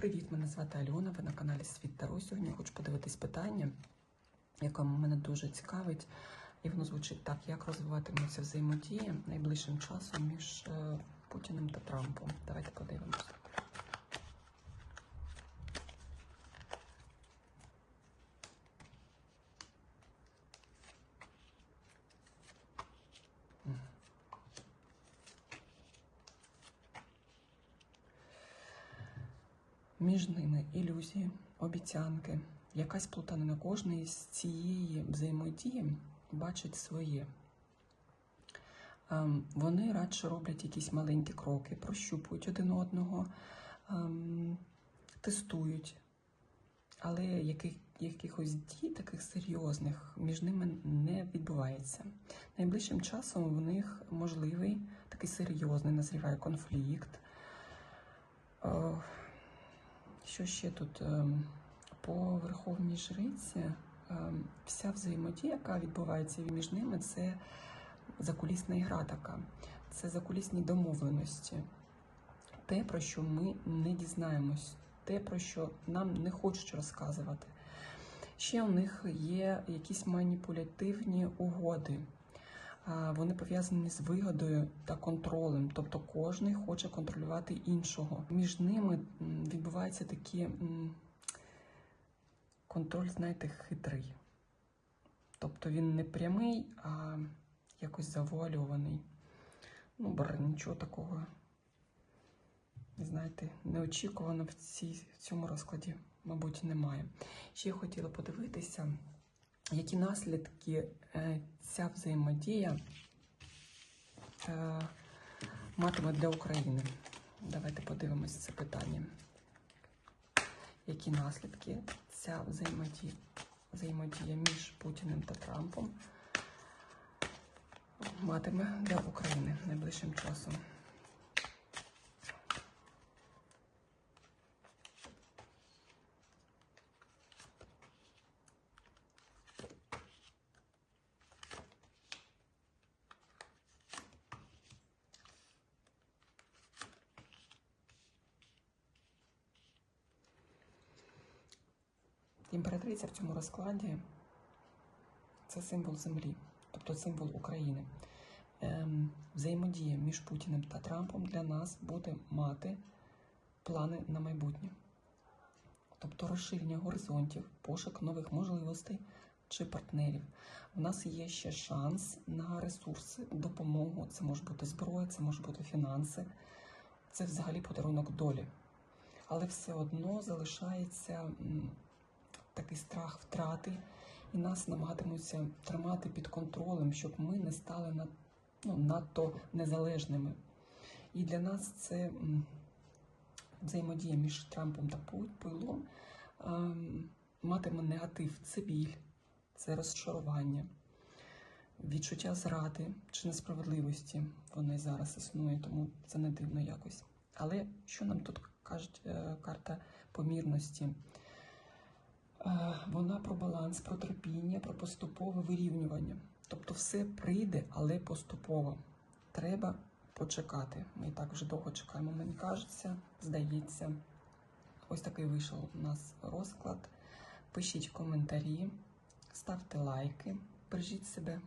Привіт, мене звати Альона. Ви на каналі Світ Таро. Сьогодні хочу подивитись питання, яке мене дуже цікавить, і воно звучить так: як розвиватиметься взаємодія найближчим часом між е, Путіним та Трампом. Давайте подивимося. Між ними ілюзії, обіцянки, якась плутанина кожної з цієї взаємодії бачить своє. Ем, Вони радше роблять якісь маленькі кроки, прощупують один одного, ем, тестують, але яких, якихось дій таких серйозних між ними не відбувається. Найближчим часом в них можливий такий серйозний назріває конфлікт. Що ще тут ем, по Верховній Жриці? ем, Вся взаємодія, яка відбувається між ними, це закулісна ігра така, це закулісні домовленості. Те, про що ми не дізнаємось, те, про що нам не хочуть розказувати. Ще у них є якісь маніпулятивні угоди. Вони пов'язані з вигодою та контролем, тобто кожен хоче контролювати іншого. Між ними такі м, контроль, знаєте, хитрий. Тобто він не прямий, а якось завуальований. Ну, бо нічого такого, знаєте, неочікувано в, цій, в цьому розкладі, мабуть, немає. Ще хотіла подивитися, які наслідки е, ця взаємодія е, матиме для України. Давайте подивимося це питання. Які наслідки ця взаємодія, взаємодія між Путіним та Трампом матиме для України найближчим часом? Імператриця в цьому розкладі це символ землі, тобто символ України. Ем, взаємодія між Путіним та Трампом для нас буде мати плани на майбутнє, тобто розширення горизонтів, пошук нових можливостей чи партнерів. У нас є ще шанс на ресурси, допомогу. Це може бути зброя, це може бути фінанси, це взагалі подарунок долі. Але все одно залишається такий страх втрати, і нас намагатимуться тримати під контролем, щоб ми не стали над, ну, надто незалежними. І для нас це взаємодія між Трампом та Пу- Пуйлом ем, матиме негатив. Це біль, це розчарування, відчуття зради чи несправедливості. Вони зараз існує, тому це не дивно якось. Але що нам тут кажуть е, карта помірності? Е, Вона про баланс, про терпіння, про поступове вирівнювання. Тобто все прийде, але поступово. Треба почекати. Ми і так вже довго чекаємо, мені кажеться, здається. Ось такий вийшов у нас розклад. Пишіть коментарі, ставте лайки, бережіть себе.